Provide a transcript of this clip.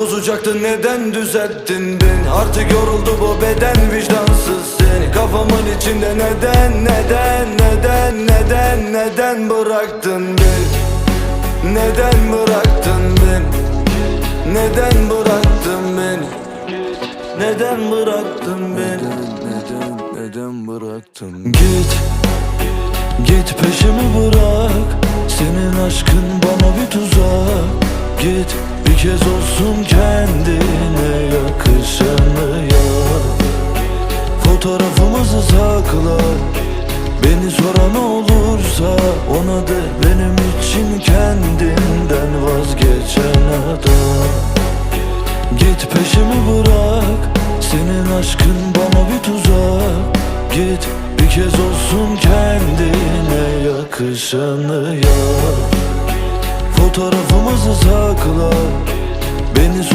Bozacaktın neden düzelttin beni? Artık yoruldu bu beden vicdansız seni. Kafamın içinde neden neden neden neden neden bıraktın beni? Neden bıraktın beni? Neden bıraktın beni? Neden bıraktın beni? Neden neden bıraktın Git Git peşimi bırak. Senin aşkın bana bir tuzak. Git kez olsun kendine yakışanı yap Fotoğrafımızı sakla Beni soran olursa ona de benim için kendinden vazgeçen adam. Git peşimi bırak Senin aşkın bana bir tuzak. Git bir kez olsun kendine yakışanı yap Fotoğrafımızı sakla Beni sor